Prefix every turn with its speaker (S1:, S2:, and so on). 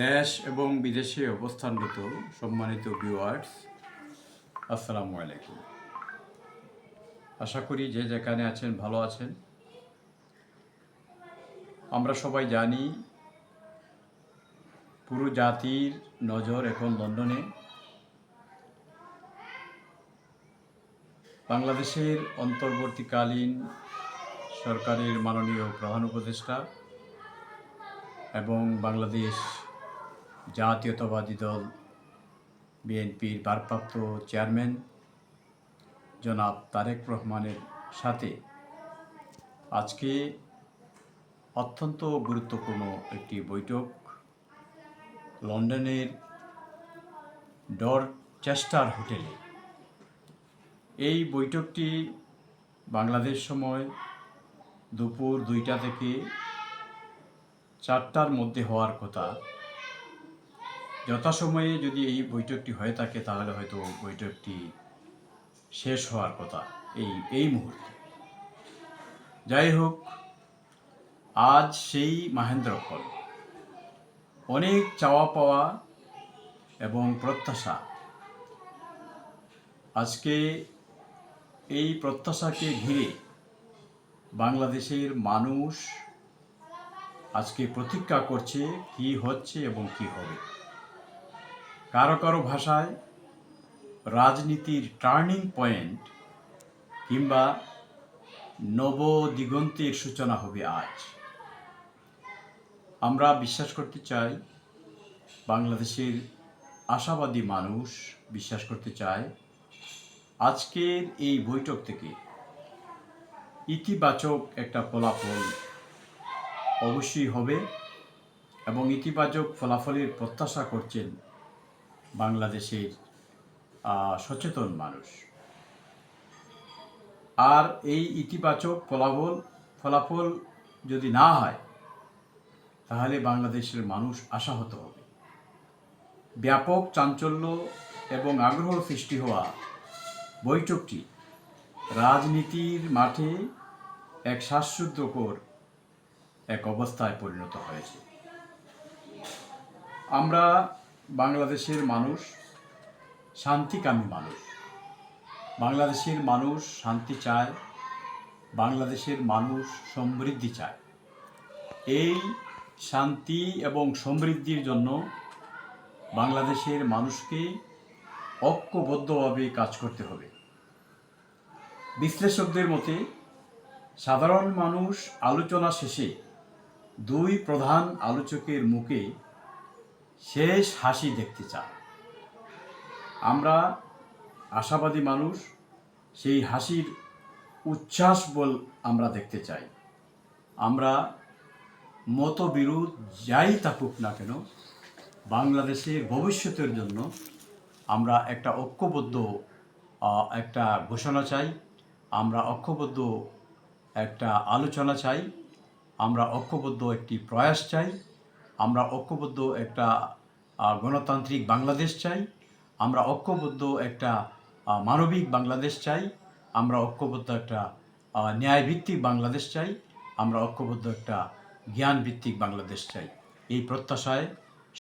S1: দেশ এবং বিদেশে অবস্থানরত সম্মানিত ভিউয়ার্স আসসালামু আলাইকুম। আশা করি যে যেখানে আছেন ভালো আছেন। আমরা সবাই জানি পুরো জাতির নজর এখন লন্ডনে। বাংলাদেশের অন্তর্বর্তীকালীন সরকারের মাননীয় প্রধান উপদেষ্টা এবং বাংলাদেশ জাতীয়তাবাদী দল বিএনপির ভারপ্রাপ্ত চেয়ারম্যান জনাব তারেক রহমানের সাথে আজকে অত্যন্ত গুরুত্বপূর্ণ একটি বৈঠক। লন্ডনের ডরচেস্টার হোটেলে। এই বৈঠকটি বাংলাদেশ সময় দুপুর দুইটা থেকে চারটার মধ্যে হওয়ার কথা। যথাসময়ে যদি এই বৈঠকটি হয়ে থাকে, তাহলে হয়তো বৈঠকটি শেষ হওয়ার কথা এই এই মুহূর্তে। যাই হোক, আজ সেই মাহেন্দ্রক্ষণ অনেক চাওয়া পাওয়া এবং প্রত্যাশা। আজকে এই প্রত্যাশাকে ঘিরে বাংলাদেশের মানুষ আজকে প্রতীক্ষা করছে কি হচ্ছে এবং কি হবে। কারও কারও ভাষায় রাজনীতির টার্নিং পয়েন্ট কিংবা নব দিগন্তের সূচনা হবে আজ। আমরা বিশ্বাস করতে চাই, বাংলাদেশের আশাবাদী মানুষ বিশ্বাস করতে চায়, আজকের এই বৈঠক থেকে ইতিবাচক একটা ফলাফল অবশ্যই হবে এবং ইতিবাচক ফলাফলের প্রত্যাশা করছেন বাংলাদেশের সচেতন মানুষ। আর এই ইতিবাচক ফলাফল ফলাফল যদি না হয়, তাহলে বাংলাদেশের মানুষ আশাহত হবে। ব্যাপক চাঞ্চল্য এবং আগ্রহ সৃষ্টি হওয়া বৈঠকটি রাজনীতির মাঠে এক শ্বাসরুদ্ধকর এক অবস্থায় পরিণত হয়েছে। আমরা বাংলাদেশের মানুষ শান্তিকামী মানুষ। বাংলাদেশের মানুষ শান্তি চায়, বাংলাদেশের মানুষ সমৃদ্ধি চায়। এই শান্তি এবং সমৃদ্ধির জন্য বাংলাদেশের মানুষকে ঐক্যবদ্ধভাবে কাজ করতে হবে। বিশ্লেষকদের মতে, সাধারণ মানুষ আলোচনা শেষে দুই প্রধান আলোচকের মুখে শেষ হাসি দেখতে চায়। আমরা আশাবাদী মানুষ, সেই হাসির উচ্ছ্বাস বল আমরা দেখতে চাই। আমরা মতবিরোধ যাই থাকুক না কেন, বাংলাদেশের ভবিষ্যতের জন্য আমরা একটা ঐক্যবদ্ধ একটা ঘোষণা চাই, আমরা ঐক্যবদ্ধ একটা আলোচনা চাই, আমরা ঐক্যবদ্ধ একটি প্রয়াস চাই। আমরা ঐক্যবদ্ধ একটা গণতান্ত্রিক বাংলাদেশ চাই, আমরা ঐক্যবদ্ধ একটা মানবিক বাংলাদেশ চাই, আমরা ঐক্যবদ্ধ একটা ন্যায়ভিত্তিক বাংলাদেশ চাই, আমরা ঐক্যবদ্ধ একটা জ্ঞানভিত্তিক বাংলাদেশ চাই। এই প্রত্যাশায়